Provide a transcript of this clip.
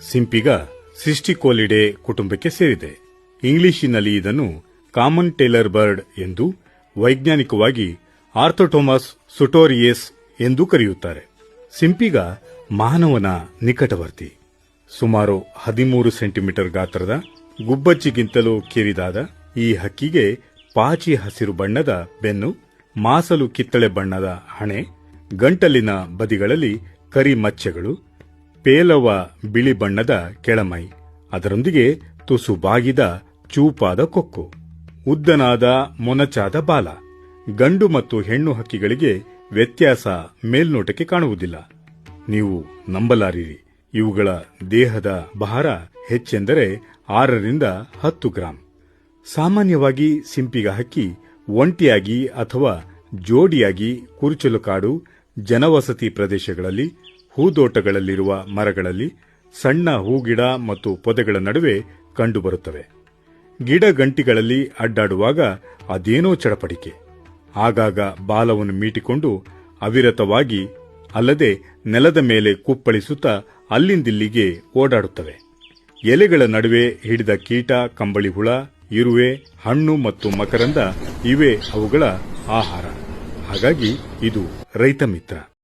ಸಿಂಪಿಗ ಸಿಸ್ಟಿಕೋಲಿಡೆ ಕುಟುಂಬಕ್ಕೆ ಸೇರಿದೆ. ಇಂಗ್ಲಿಶಿನಲ್ಲಿ ಇದನ್ನು ಕಾಮನ್ ಟೇಲರ್ ಬರ್ಡ್ ಎಂದು ವೈಜ್ಞಾನಿಕವಾಗಿ ಆರ್ಥೋಟೋಮಸ್ ಸುಟೋರಿಯೇಸ್ ಎಂದು ಕರೆಯುತ್ತಾರೆ. ಸಿಂಪಿಗ ಮಾನವನ ನಿಕಟವರ್ತಿ. ಸುಮಾರು ಹದಿಮೂರು ಸೆಂಟಿಮೀಟರ್ ಗಾತ್ರದ ಗುಬ್ಬಚ್ಚಿಗಿಂತಲೂ ಕಿರಿದಾದ ಈ ಹಕ್ಕಿಗೆ ಪಾಚಿ ಹಸಿರು ಬಣ್ಣದ ಬೆನ್ನು, ಮಾಸಲು ಕಿತ್ತಳೆ ಬಣ್ಣದ ಹಣೆ, ಗಂಟಲಿನ ಬದಿಗಳಲ್ಲಿ ಕರಿ ಮಚ್ಚೆಗಳು ಪೇಲವ ಬಿಳಿ ಬಣ್ಣದ ಕೆಳಮೈ. ಅದರೊಂದಿಗೆ ತುಸು ಬಾಗಿದ ಚೂಪಾದ ಕೊಕ್ಕು. ಉದ್ದನಾದ ಮೊನಚಾದ ಬಾಲ. ಗಂಡು ಮತ್ತು ಹೆಣ್ಣು ಹಕ್ಕಿಗಳಿಗೆ ವ್ಯತ್ಯಾಸ ಮೇಲ್ನೋಟಕ್ಕೆ ಕಾಣುವುದಿಲ್ಲ. ನೀವು ನಂಬಲಾರಿರಿ. ಇವುಗಳ ದೇಹದ ಭಾರ ಹೆಚ್ಚೆಂದರೆ ಆರರಿಂದ ಹತ್ತು ಗ್ರಾಂ. ಸಾಮಾನ್ಯವಾಗಿ ಸಿಂಪಿಗ ಹಕ್ಕಿ ಒಂಟಿಯಾಗಿ ಅಥವಾ ಜೋಡಿಯಾಗಿ ಕುರುಚಲು ಕಾಡು, ಜನವಸತಿ ಪ್ರದೇಶಗಳಲ್ಲಿ ಹೂದೋಟಗಳಲ್ಲಿರುವ ಮರಗಳಲ್ಲಿ ಸಣ್ಣ ಹೂಗಿಡ ಮತ್ತು ಪೊದೆಗಳ ನಡುವೆ ಕಂಡುಬರುತ್ತವೆ. ಗಿಡ ಗಂಟಿಗಳಲ್ಲಿ ಅಡ್ಡಾಡುವಾಗ ಅದೇನೋ ಚಡಪಡಿಕೆ. ಆಗಾಗ ಬಾಲವನ್ನು ಮೀಟಿಕೊಂಡು ಅವಿರತವಾಗಿ ಅಲ್ಲದೆ ನೆಲದ ಮೇಲೆ ಕುಪ್ಪಳಿಸುತ್ತಾ ಅಲ್ಲಿಂದಿಲ್ಲಿಗೆ ಓಡಾಡುತ್ತವೆ. ಎಲೆಗಳ ನಡುವೆ ಹಿಡಿದ ಕೀಟ, ಕಂಬಳಿ ಹುಳ, ಇರುವೆ, ಹಣ್ಣು ಮತ್ತು ಮಕರಂದ ಇವೇ ಅವುಗಳ ಆಹಾರ. ಹಾಗಾಗಿ ಇದು ರೈತ ಮಿತ್ರ.